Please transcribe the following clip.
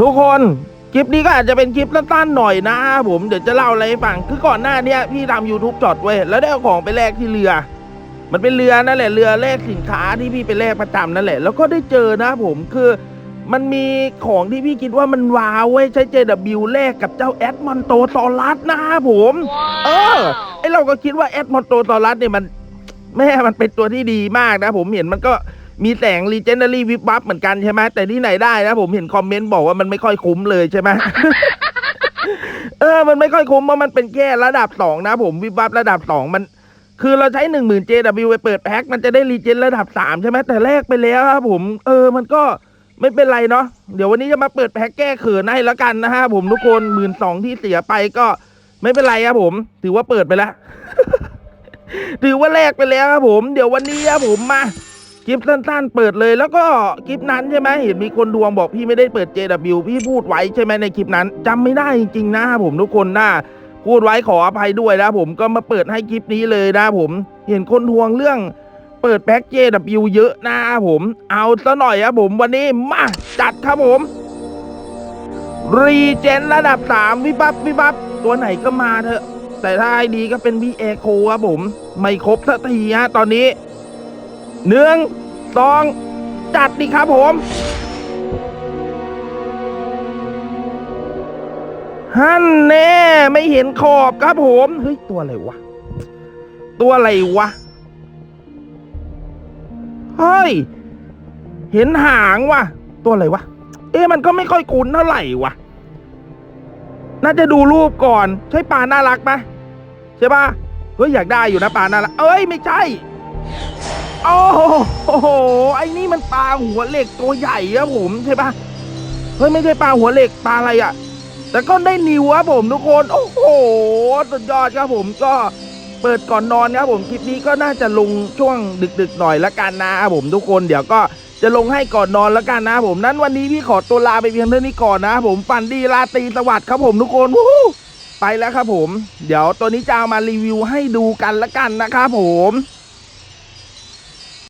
ทุกคนคลิปนี้ก็อาจจะเป็นคลิปสั้นๆหน่อยนะผมเดี๋ยวจะเล่าอะไรให้ฟังคือก่อนหน้าเนี้ยพี่ทำ YouTube จอดไว้ยแล้วได้เอาของไปแลกที่เรือ มันเป็นเรือนั่นแหละเรือแลกสินค้าที่พี่ไปแลกประจำนั่นแหละ แล้วก็ได้เจอนะผมคือมันมีของที่พี่คิดว่ามันว้าวเว้ยใช้ JW แลกกับเจ้าแอดมอนโตซอรัสนะผม เออไอเราก็คิดว่าแอดมอนโตซอรัสเนี่ยมันแม่มันเป็นตัวที่ดีมากนะผมเห็นมันก็ มีแสงรีเจนเนอรี่วิบวับเหมือนกันใช่ไหมแต่ที่ไหนได้นะผมเห็นคอมเมนต์บอกว่ามันไม่ค่อยคุ้มเลยใช่ไหมเออ มันไม่ค่อยคุ้มเพราะมันเป็นแค่ระดับสองนะผมวิบวับระดับสองมัน คือเราใช้หนึ่งหมื่น JW ไปเปิดแพ็คมันจะได้รีเจนระดับสามใช่ไหมแต่แรกไปแล้วครับผม เออ มันก็ไม่เป็นไรเนาะเดี๋ยววันนี้จะมาเปิดแพ็คแก้เขินให้แล้วกันนะฮะผมทุกคนหมื่นสองที่เสียไปก็ไม่เป็นไรครับผม ถือว่าเปิดไปแล้ว ถือว่าแลกไปแล้วครับผม เดี๋ยววันนี้ครับผมมา คลิปสั้นๆเปิดเลยแล้วก็คลิปนั้นใช่ไหมเห็นมีคนดวงบอกพี่ไม่ได้เปิด JW พี่พูดไว้ใช่ไหมในคลิปนั้นจำไม่ได้จริงๆนะผมทุกคนนะพูดไว้ขออภัยด้วยนะผมก็มาเปิดให้คลิปนี้เลยนะผม เห็นคนทวงเรื่องเปิดแพ็ก JW เยอะนะผม เอาซะหน่อยครับผมวันนี้มาจัดครับผมรีเจนระดับสามวิบับวิบับตัวไหนก็มาเถอะ แต่ถ้าให้ดีก็เป็นวีเอโคครับผม ไม่ครบสักทีฮะตอนนี้ หนึ่งสองจัดดิครับผมฮันแน่ไม่เห็นขอบครับผมเฮ้ยตัวอะไรวะ ตัวอะไรวะเฮ้ยเห็นหางวะตัวอะไรวะ เอ๊ะมันก็ไม่ค่อยคุ้นเท่าไหร่วะน่าจะดูรูปก่อน ใช่ปลาน่ารักไหมใช่ปะเฮ้ยอยากได้อยู่นะปลาน่ารักเอ้ยไม่ใช่ โอ้โห ไอ้นี่มันปลาหัวเหล็กตัวใหญ่ครับผมใช่ปะเฮ้ยไม่ใช่ปลาหัวเหล็กปลาอะไรอะ่ะ แต่ก็ได้นิวครับผมทุกคน โอ้โห สุดยอดครับผมก็เปิดก่อนนอนครับผมคลิปนี้ก็น่าจะลงช่วงดึกๆหน่อยละกันนะครับผมทุกคนเดี๋ยวก็จะลงให้ก่อนนอนละกันนะผมนั้นวันนี้พี่ขอตัวลาไปเพียงเท่านี้ก่อนนะผมฝันดีราตีสวัสดิ์ครับผมทุกคนวู้ไปแล้วครับผม เดี๋ยวตัวนี้จะเอามารีวิวให้ดูกันละกันนะครับผม